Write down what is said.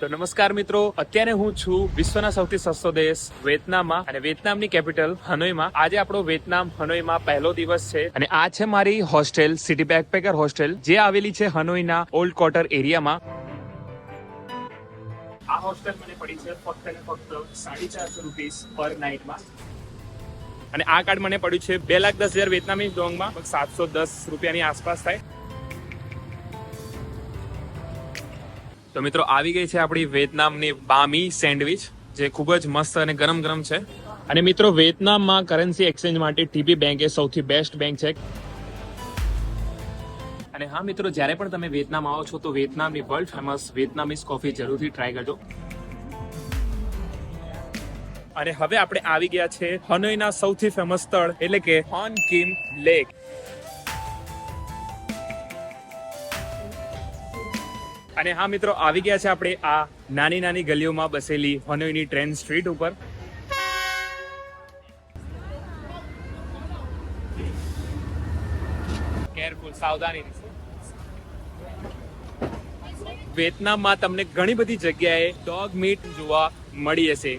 તો નમસ્કાર મિત્રો, અત્યારે હું છું વિશ્વના સૌથી સસ્તો દેશ વિયેતનામમાં અને વિયેતનામની કેપિટલ હનોઈમાં. આજે આપણો વિયેતનામ હનોઈમાં પહેલો દિવસ છે અને આ છે મારી હોસ્ટેલ, સિટી બેકપેકર હોસ્ટેલ, જે આવેલી છે હનોઈના ઓલ્ડ ક્વાર્ટર એરિયામાં. આ હોસ્ટેલ મને પડી છે ફક્ત ને ફક્ત સાડી ચારસો રૂપીસ પર નાઇટમાં. અને આ કાર્ડ મને પડ્યું છે બે લાખ દસ હજાર વિયેતનામી ડોંગમાં સાતસો દસ રૂપિયાની આસપાસ થાય. તો મિત્રો, આવી ગઈ છે આપણી વિયેતનામની બામી સેન્ડવિચ, જે ખૂબ જ મસ્ત અને ગરમ ગરમ છે. અને મિત્રો વિયેતનામમાં કરન્સી એક્સચેન્જ માટે ટીપી બેંક એ સૌથી બેસ્ટ બેંક છે. અને હા મિત્રો, જ્યારે પણ તમે વિયેતનામ આવો છો, તો વિયેતનામની વર્લ્ડ ફેમસ વિયેતનામીઝ કોફી જરૂરથી ટ્રાય કરજો. અને હવે આપણે આવી ગયા છે હનોઈના સૌથી ફેમસ સ્થળ, એટલે કે હોન કિમ લેક અને હા મિત્રો, આવી ગયા છે આપણે આ નાની નાની ગલીઓમાં બસેલી હોનોઈની ટ્રેન સ્ટ્રીટ ઉપર. કેરફુલ સાવધાની વિયેતનામમાં તમને ઘણી બધી જગ્યાએ ડોગ મીટ જોવા મળી હશે.